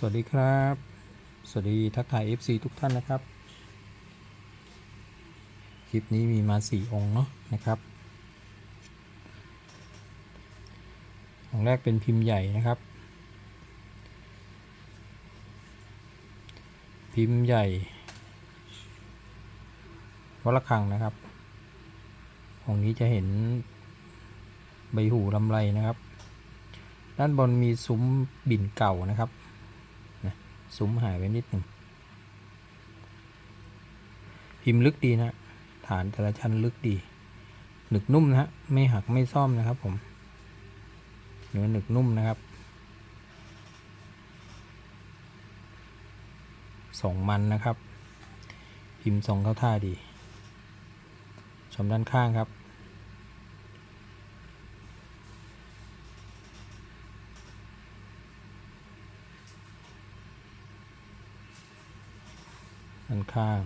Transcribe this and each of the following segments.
สวัสดีครับ สวัสดีทักทาย FC ทุกท่านนะครับ คลิปนี้มีมา 4 องค์เนาะนะครับ องค์แรกเป็นพิมพ์ใหญ่นะครับ พิมพ์ใหญ่วัดระฆังนะครับ องค์นี้จะเห็นใบหูลำไรนะครับ ด้านบนมีซุ้มบินเก่านะครับ ซุ้มหายไปนิดหนึ่ง พิมพ์ลึกดีนะ ฐานแต่ละชั้นลึกดี หนึกนุ่มนะฮะ ไม่หักไม่ซ่อมนะครับผมเนื้อหนึกนุ่มนะครับสองมันนะครับ พิมพ์ทรงเข้าท่าดี ชมด้านข้างครับ ด้านข้าง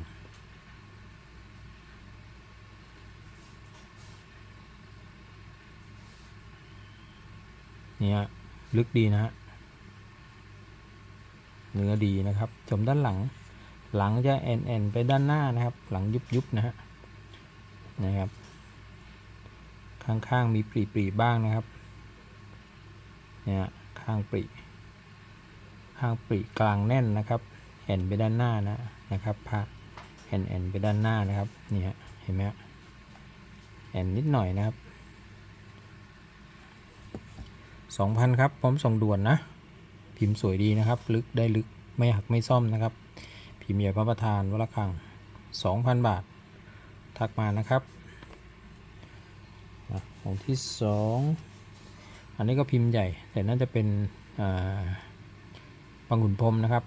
เนี่ยลึกดีนะฮะเนื้อดีนะครับ ชมด้านหลัง หลังจะแอนแอนไปด้านหน้านะครับ หลังยุบยุบนะฮะ นะครับ ข้างๆมีปรีปรีๆบ้างนะครับ เนี่ย ข้างปรี ข้างปรีกลางแน่นนะครับ แอนไปด้านหน้านะนะครับพระแอนแอนไปด้านหน้านะครับนี่ฮะเห็นไหมฮะแอนนิดหน่อยนะครับสองพันครับพร้อมส่งด่วนนะ พิมพ์สวยดีนะครับ ลึกได้ลึกไม่หักไม่ซ่อมนะครับ พิมพ์ใหญ่พระประธานวรคังสองพันบาท ทักมานะครับอะองค์ที่สองอันนี้ก็พิมพ์ใหญ่แต่น่าจะเป็นอ่าบางขุนพรมนะครับ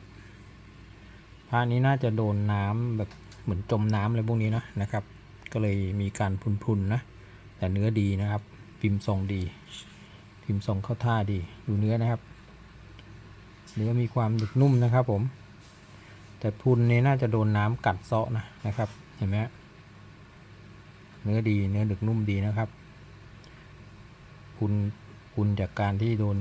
พระนี้น่าจะโดนน้ำแบบเหมือนจมน้ำอะไรพวกนี้นะนะครับ ก็เลยมีการพุนๆนะ แต่เนื้อดีนะครับ พิมพ์ทรงดี พิมพ์ทรงเข้าท่าดีดูเนื้อนะครับ เนื้อมีความหนึบนุ่มนะครับผม แต่พุนนี้น่าจะโดนน้ำกัดเซาะนะนะครับ เห็นไหมเนื้อดีเนื้อหนึบนุ่มดีนะครับพุนพุนจากการที่โดน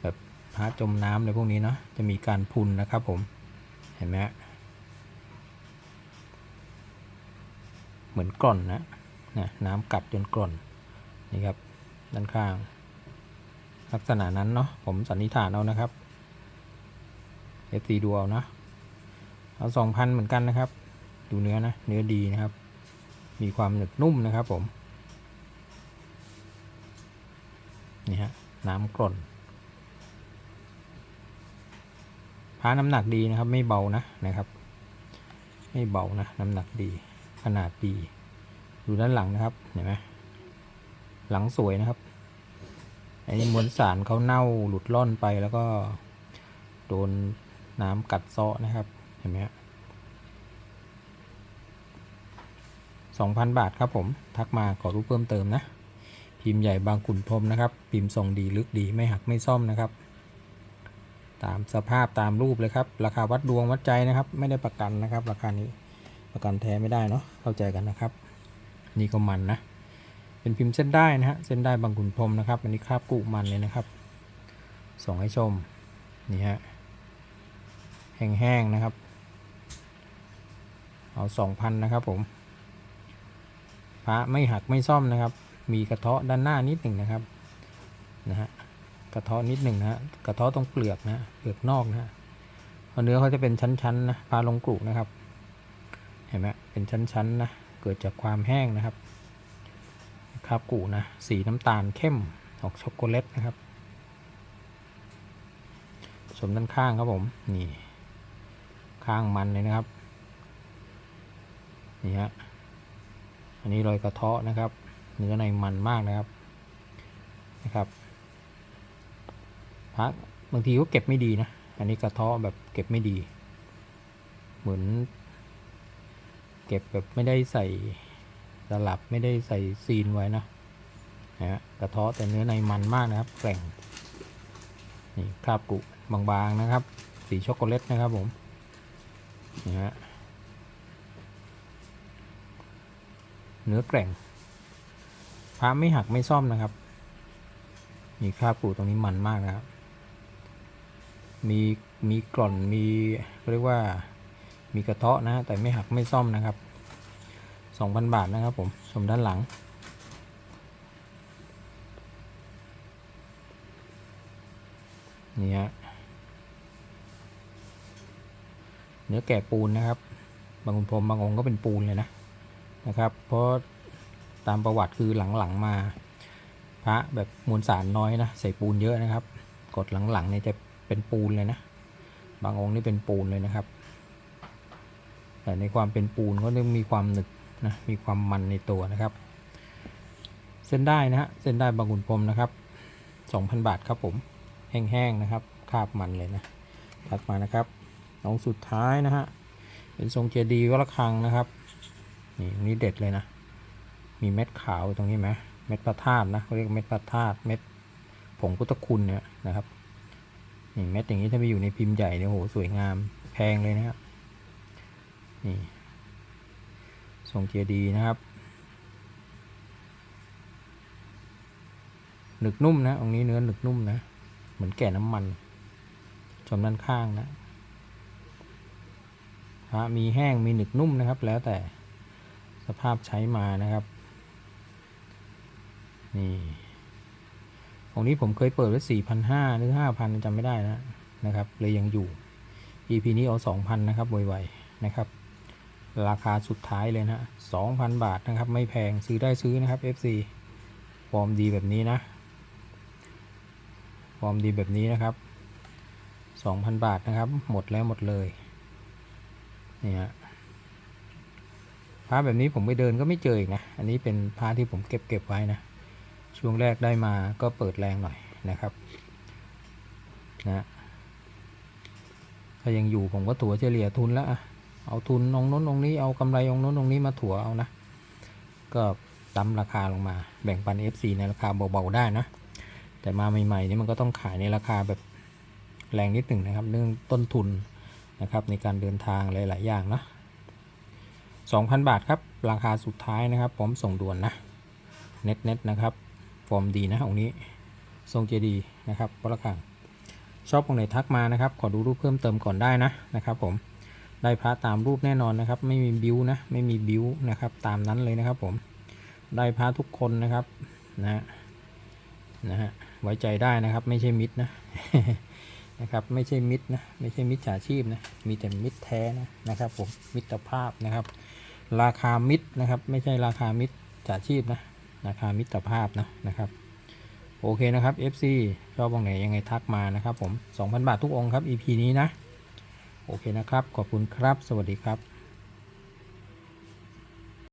แบบพระจมน้ำอะไรพวกนี้เนาะจะมีการพุนนะครับผม เห็นไหมเหมือนกร่อนนะนะน้ำกัดจนกร่อนนี่ครับด้านข้าง ลักษณะนั้นเนาะผมสันนิษฐานเอานะครับ FC ดูเอานะเอาสองพันเหมือนกันนะครับ ดูเนื้อนะ เนื้อดีนะครับ มีความหนึบนุ่มนะครับผม นี่ฮะ น้ำกร่น พาน้ำหนักดีนะครับ ไม่เบานะนะครับ ไม่เบานะ น้ำหนักดี ขนาดดีดูด้านหลังนะครับเห็นไหมหลังสวยนะครับอันนี้มวลสารเขาเน่าหลุดล่อนไปแล้วก็โดนน้ำกัดเซาะนะครับเห็นไหมสองพันบาทครับผม ทักมาขอรู้เพิ่มเติมนะ พิมพ์ใหญ่บางขุนพรมนะครับ พิมพ์ทรงดีลึกดีไม่หักไม่ซ่อมนะครับ ตามสภาพตามรูปเลยครับ ราคาวัดดวงวัดใจนะครับ ไม่ได้ประกันนะครับ ราคานี้ประกันแท้ไม่ได้เนาะเข้าใจกันนะครับ นี่ก็มันนะ เป็นพิมพ์เส้นได้นะฮะเส้นได้บางขุนพรมนะครับอันนี้คราบกุมันเลยนะครับ ส่งให้ชมนี่ฮะแห้งๆนะครับ เอาสองพันนะครับผมพระไม่หักไม่ซ่อมนะครับ มีกระเทาะด้านหน้านิดหนึ่งนะครับนะฮะ กระเทาะนิดหนึ่งนะฮะกระเทาะตรงเปลือกนะเปลือกนอกนะเพราะเนื้อเขาจะเป็นชั้นๆนะปลาลงกรุนะครับ เห็นไหมเป็นชั้นๆนะเกิดจากความแห้งนะครับคราบกูนะสีน้ำตาลเข้มออกช็อกโกแลตนะครับสมด้านข้างครับผมนี่ข้างมันเลยนะครับนี่ฮะอันนี้รอยกระเทาะนะครับ เนื้อในมันมากนะครับนะครับ พระบางทีก็เก็บไม่ดีนะ อันนี้กระเทาะแบบเก็บไม่ดี เหมือน เก็บแบบไม่ได้ใส่สลับไม่ได้ใส่ซีนไว้นะนะฮะกระเทาะแต่เนื้อในมันมากนะครับแกร่งนี่คราบกุบางๆนะครับ สีช็อกโกแลตนะครับผมนี่ฮะเนื้อแกร่งพระไม่หักไม่ซ่อมนะครับ มีคราบกุตรงนี้มันมากนะครับ มีมีกร่อนมีเรียกว่ามีกระเทาะนะแต่ไม่หักไม่ซ่อมนะครับ 2,000 บาทนะครับผมชมด้านหลัง นี่ฮะเนื้อแกะปูนนะครับ บางคุณพรมบางองค์ก็เป็นปูนเลยนะนะครับ เพราะตามประวัติคือหลังๆมา พระแบบมวลสารน้อยนะ ใส่ปูนเยอะนะครับ กดหลังๆเนี่ยจะ เป็นปูนเลยนะ บางองค์นี่เป็นปูนเลยนะครับ แต่ในความเป็นปูนก็ต้องมีความหนึบนะ มีความมันในตัวนะครับ เส้นได้นะฮะ เส้นได้บางขุนพรมนะครับ 2,000 บาทครับผม แห้งๆนะครับ คาบมันเลยนะ ถัดมานะครับองค์สุดท้ายนะฮะ เป็นทรงเจดีย์วัดระฆังนะครับ นี่นี้เด็ดเลยนะ มีเม็ดขาวตรงนี้ไหมเม็ดพระธาตุนะเขาเรียกเม็ดพระธาตุ เม็ดผงพุทธคุณเนี่ยนะครับ นี่เม็ดอย่างนี้ถ้าไปอยู่ในพิมพ์ใหญ่เนี่ยโหสวยงามแพงเลยนะครับนี่ทรงเจีย์นะครับหนึกนุ่มนะองนี้เนื้อหนึกนุ่มนะ เหมือนแก่น้ำมันชมด้านข้างนะพระมีแห้งมีหนึกนุ่มนะครับ แล้วแต่สภาพใช้มานะครับ นี่ ของนี้ผมเคยเปิดไว้สี่พันห้าหรือห้าพันจำไม่ได้นะนะครับ เลยยังอยู่ EP นี้เอาสองพันนะครับไวๆนะครับ ราคาสุดท้ายเลยนะสองพันบาทนะครับ ไม่แพงซื้อได้ซื้อนะครับ FC ฟอร์มดีแบบนี้นะฟอร์มดีแบบนี้นะครับ 2,000 บาทนะครับ หมดแล้วหมดเลยนี่ฮะพระแบบนี้ผมไปเดินก็ไม่เจออีกนะ อันนี้เป็นพระที่ผมเก็บเก็บไว้นะ ช่วงแรกได้มาก็เปิดแรงหน่อยนะครับนะถ้ายังอยู่ผมก็ถัวเฉลี่ยทุนแล้วอะเอาทุนองน้นองนี้เอากำไรองน้นองนี้มาถัวเอานะ ก็ตั้มราคาลงมาแบ่งปัน FC ในราคาเบาๆได้นะ แต่มาใหม่ๆนี่มันก็ต้องขายในราคาแบบแรงนิดหนึ่งนะครับ เรื่องต้นทุนนะครับในการเดินทางหลายๆอย่างนะ2,000 บาทครับ ราคาสุดท้ายนะครับพร้อมส่งด่วนนะ เน็ตเน็ตนะครับ ฟอร์มดีนะองค์นี้ ทรงเจดีนะครับพระคังชอบองค์ไหนทักมานะครับ ขอดูรูปเพิ่มเติมก่อนได้นะนะครับ ผมได้พระตามรูปแน่นอนนะครับ ไม่มีบิวนะไม่มีบิวนะครับ ตามนั้นเลยนะครับ ผมได้พระทุกคนนะครับนะนะฮะไว้ใจได้นะครับ ไม่ใช่มิตรนะนะครับไม่ใช่มิตรนะไม่ใช่มิจฉาชีพนะมีแต่มิตรแท้นะนะครับผมมิตรภาพนะครับ ราคามิตรนะครับ ไม่ใช่ราคามิตรฉาชีพนะ ราคามิตรภาพนะนะครับโอเคนะครับ FC ชอบองไหนยังไงทักมานะครับผม 2,000 บาททุกองค์ครับ EP นี้นะ โอเคนะครับ ขอบคุณครับ สวัสดีครับ